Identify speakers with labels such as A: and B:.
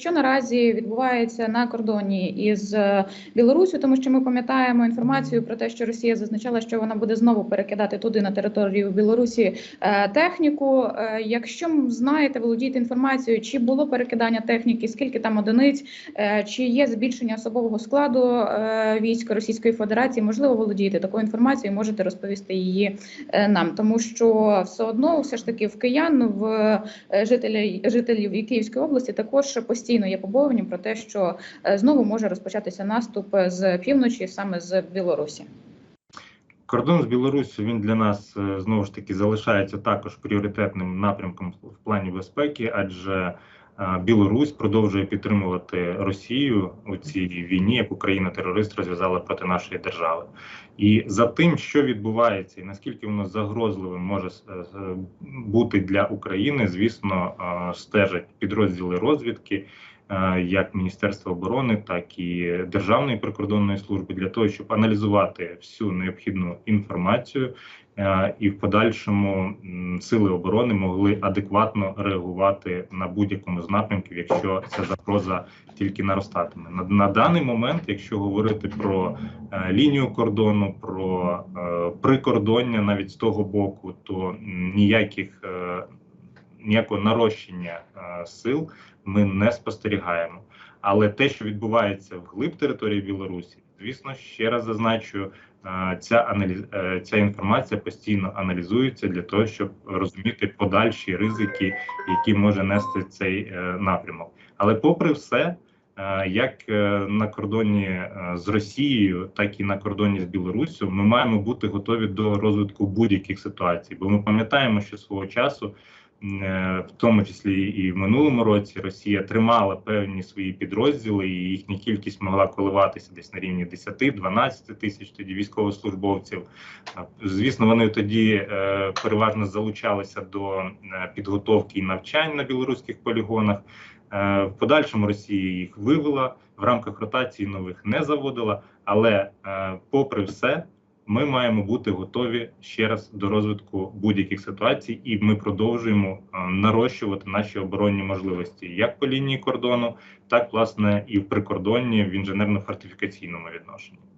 A: Що наразі відбувається на кордоні із е, Білорусю, тому що ми пам'ятаємо інформацію про те, що Росія зазначала, що вона буде знову перекидати туди на територію Білорусі е, техніку. Е, Якщо знаєте, володієте інформацією, чи було перекидання техніки, скільки там одиниць, чи є збільшення особового складу військ Російської Федерації, можливо, володієте такою інформацією, можете розповісти її нам, тому що все одно, все ж таки, в киян в жителів жителів і Київської області також постійно є побоювання про те, що е, знову може розпочатися наступ з півночі, саме з Білорусі.
B: Кордон з Білоруссю він для нас е, знову ж таки залишається також пріоритетним напрямком в плані безпеки, адже е, Білорусь продовжує підтримувати Росію у цій війні, яку країна-терорист розв'язала проти нашої держави. І за тим, що відбувається, і наскільки воно загрозливим може е, е, бути для України, звісно, стежать підрозділи розвідки. е, Як Міністерства оборони, так і Державної прикордонної служби для того, щоб аналізувати всю необхідну інформацію, і в подальшому сили оборони могли адекватно реагувати на будь-якому з напрямків, якщо ця загроза тільки наростатиме. На, на даний момент, якщо говорити про е, лінію кордону, про е, прикордоння навіть з того боку, то ніяких е, ніякого нарощення е, сил ми не спостерігаємо. Але те, що відбувається вглиб території Білорусі, звісно, ще раз зазначу, е, ця аналіз е, ця інформація постійно аналізується для того, щоб розуміти подальші ризики, які може нести цей е, напрямок. Але, попри все, е, як на кордоні з Росією, так і на кордоні з Білоруссю, ми маємо бути готові до розвитку будь-яких ситуацій, бо ми пам'ятаємо, що свого часу. Е, В тому числі і в минулому році Росія тримала певні свої підрозділи, і їхня кількість могла коливатися десь на рівні 10-12 тисяч тоді військовослужбовців. Звісно, вони тоді е, переважно залучалися до е, підготовки і навчань на білоруських полігонах. Е, в подальшому Росія їх вивела в рамках ротації нових не заводила. Але, е, попри все, ми маємо бути готові ще раз до розвитку будь-яких ситуацій, і ми продовжуємо е, нарощувати наші оборонні можливості як по лінії кордону, так власне і в прикордонні в інженерно-фортифікаційному відношенні.